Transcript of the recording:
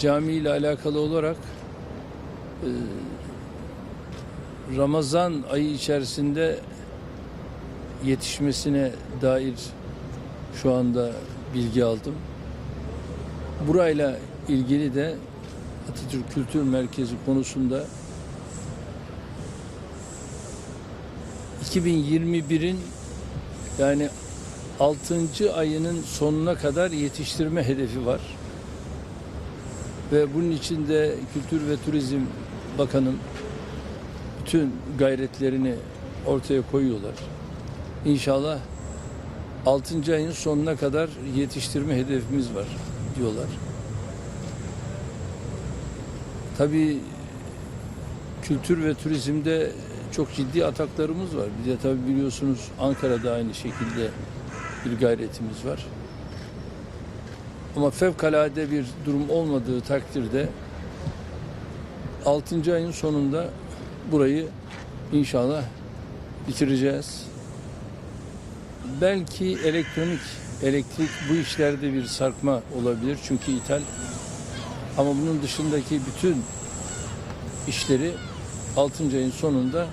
cami ile alakalı olarak e, Ramazan ayı içerisinde yetişmesine dair şu anda bilgi aldım. Burayla ilgili de Atatürk Kültür Merkezi konusunda 2021'in yani 6. ayının sonuna kadar yetiştirme hedefi var. Ve bunun için de Kültür ve Turizm Bakanım bütün gayretlerini ortaya koyuyorlar. İnşallah 6. ayın sonuna kadar yetiştirme hedefimiz var diyorlar. Tabii kültür ve turizmde çok ciddi ataklarımız var. Bir de tabii biliyorsunuz Ankara'da aynı şekilde bir gayretimiz var. Ama fevkalade bir durum olmadığı takdirde 6. ayın sonunda burayı inşallah bitireceğiz. Belki elektronik, elektrik bu işlerde bir sarkma olabilir çünkü ithal. Ama bunun dışındaki bütün işleri 6. ayın sonunda